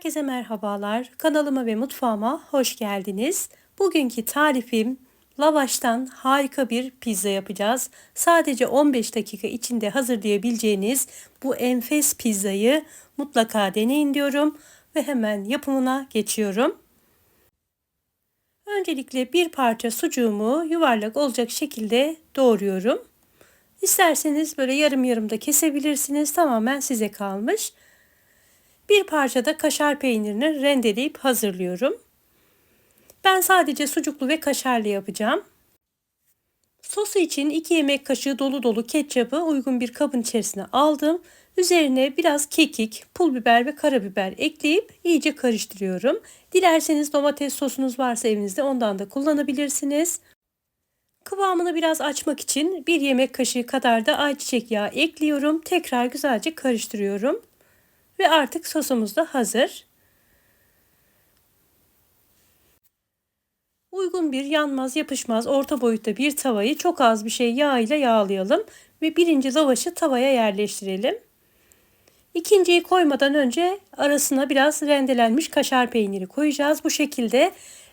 Herkese merhabalar. Kanalıma ve mutfağıma hoş geldiniz. Bugünkü tarifim lavaştan harika bir pizza yapacağız. Sadece 15 dakika içinde hazırlayabileceğiniz bu enfes pizzayı mutlaka deneyin diyorum ve hemen yapımına geçiyorum. Öncelikle bir parça sucuğumu yuvarlak olacak şekilde doğruyorum. İsterseniz böyle yarım yarım da kesebilirsiniz. Tamamen size kalmış. Bir parça da kaşar peynirini rendeleyip hazırlıyorum. Ben sadece sucuklu ve kaşarlı yapacağım. Sosu için 2 yemek kaşığı dolu dolu ketçapı uygun bir kabın içerisine aldım. Üzerine biraz kekik, pul biber ve karabiber ekleyip iyice karıştırıyorum. Dilerseniz domates sosunuz varsa evinizde ondan da kullanabilirsiniz. Kıvamını biraz açmak için bir yemek kaşığı kadar da ayçiçek yağı ekliyorum. Tekrar güzelce karıştırıyorum. Ve artık sosumuz da hazır. Uygun bir yanmaz yapışmaz orta boyutta bir tavayı çok az bir şey yağ ile yağlayalım ve birinci lavaşı tavaya yerleştirelim. İkinciyi koymadan önce arasına biraz rendelenmiş kaşar peyniri koyacağız. Bu şekilde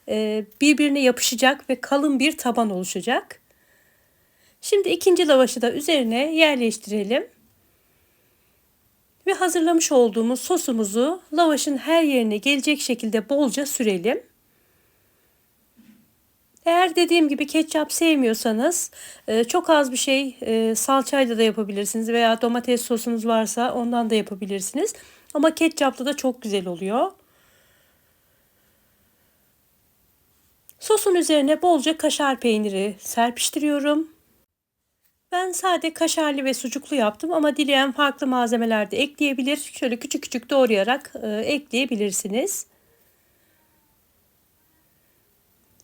e, birbirine yapışacak ve kalın bir taban oluşacak. Şimdi ikinci lavaşı da üzerine yerleştirelim. Ve hazırlamış olduğumuz sosumuzu lavaşın her yerine gelecek şekilde bolca sürelim. Eğer dediğim gibi ketçap sevmiyorsanız e, çok az bir şey e, salçayla da yapabilirsiniz veya domates sosunuz varsa ondan da yapabilirsiniz. Ama ketçaplı da çok güzel oluyor. Sosun üzerine bolca kaşar peyniri serpiştiriyorum. Ben sade kaşarlı ve sucuklu yaptım ama dileyen farklı malzemeler de ekleyebilir. Şöyle küçük küçük doğrayarak e, ekleyebilirsiniz.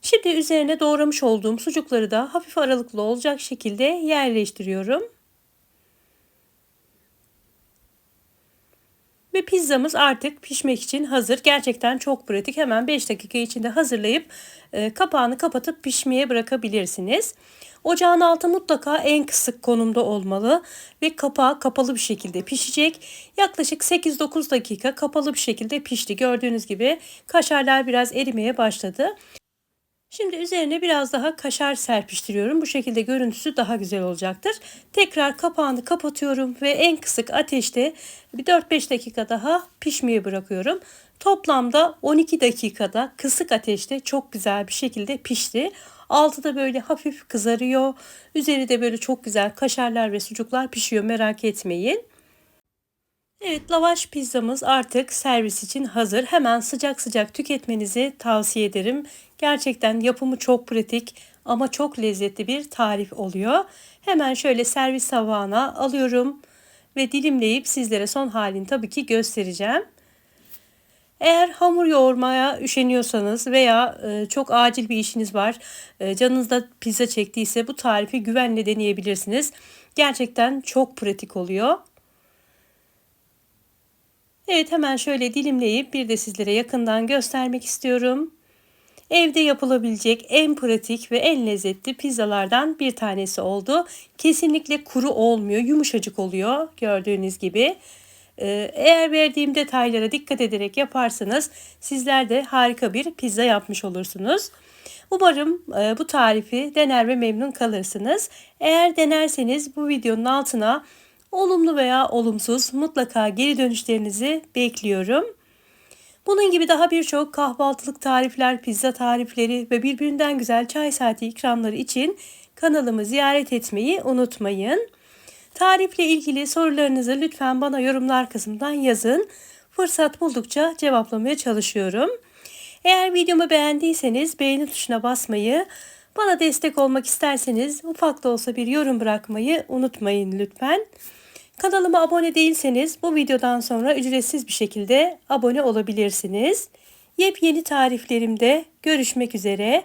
Şimdi üzerine doğramış olduğum sucukları da hafif aralıklı olacak şekilde yerleştiriyorum. Ve pizzamız artık pişmek için hazır. Gerçekten çok pratik. Hemen 5 dakika içinde hazırlayıp e, kapağını kapatıp pişmeye bırakabilirsiniz. Ocağın altı mutlaka en kısık konumda olmalı ve kapağı kapalı bir şekilde pişecek. Yaklaşık 8-9 dakika kapalı bir şekilde pişti. Gördüğünüz gibi kaşarlar biraz erimeye başladı. Şimdi üzerine biraz daha kaşar serpiştiriyorum. Bu şekilde görüntüsü daha güzel olacaktır. Tekrar kapağını kapatıyorum ve en kısık ateşte bir 4-5 dakika daha pişmeye bırakıyorum. Toplamda 12 dakikada kısık ateşte çok güzel bir şekilde pişti. Altı da böyle hafif kızarıyor. Üzeri de böyle çok güzel kaşarlar ve sucuklar pişiyor merak etmeyin. Evet lavaş pizzamız artık servis için hazır. Hemen sıcak sıcak tüketmenizi tavsiye ederim. Gerçekten yapımı çok pratik ama çok lezzetli bir tarif oluyor. Hemen şöyle servis tabağına alıyorum ve dilimleyip sizlere son halini tabii ki göstereceğim. Eğer hamur yoğurmaya üşeniyorsanız veya e, çok acil bir işiniz var, e, canınızda pizza çektiyse bu tarifi güvenle deneyebilirsiniz. Gerçekten çok pratik oluyor. Evet hemen şöyle dilimleyip bir de sizlere yakından göstermek istiyorum. Evde yapılabilecek en pratik ve en lezzetli pizzalardan bir tanesi oldu. Kesinlikle kuru olmuyor, yumuşacık oluyor gördüğünüz gibi. Ee, eğer verdiğim detaylara dikkat ederek yaparsanız sizler de harika bir pizza yapmış olursunuz. Umarım e, bu tarifi dener ve memnun kalırsınız. Eğer denerseniz bu videonun altına olumlu veya olumsuz mutlaka geri dönüşlerinizi bekliyorum. Bunun gibi daha birçok kahvaltılık tarifler, pizza tarifleri ve birbirinden güzel çay saati ikramları için kanalımı ziyaret etmeyi unutmayın. Tarifle ilgili sorularınızı lütfen bana yorumlar kısmından yazın. Fırsat buldukça cevaplamaya çalışıyorum. Eğer videomu beğendiyseniz beğeni tuşuna basmayı, bana destek olmak isterseniz ufak da olsa bir yorum bırakmayı unutmayın lütfen. Kanalıma abone değilseniz bu videodan sonra ücretsiz bir şekilde abone olabilirsiniz. Yepyeni tariflerimde görüşmek üzere.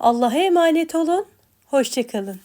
Allah'a emanet olun. Hoşçakalın.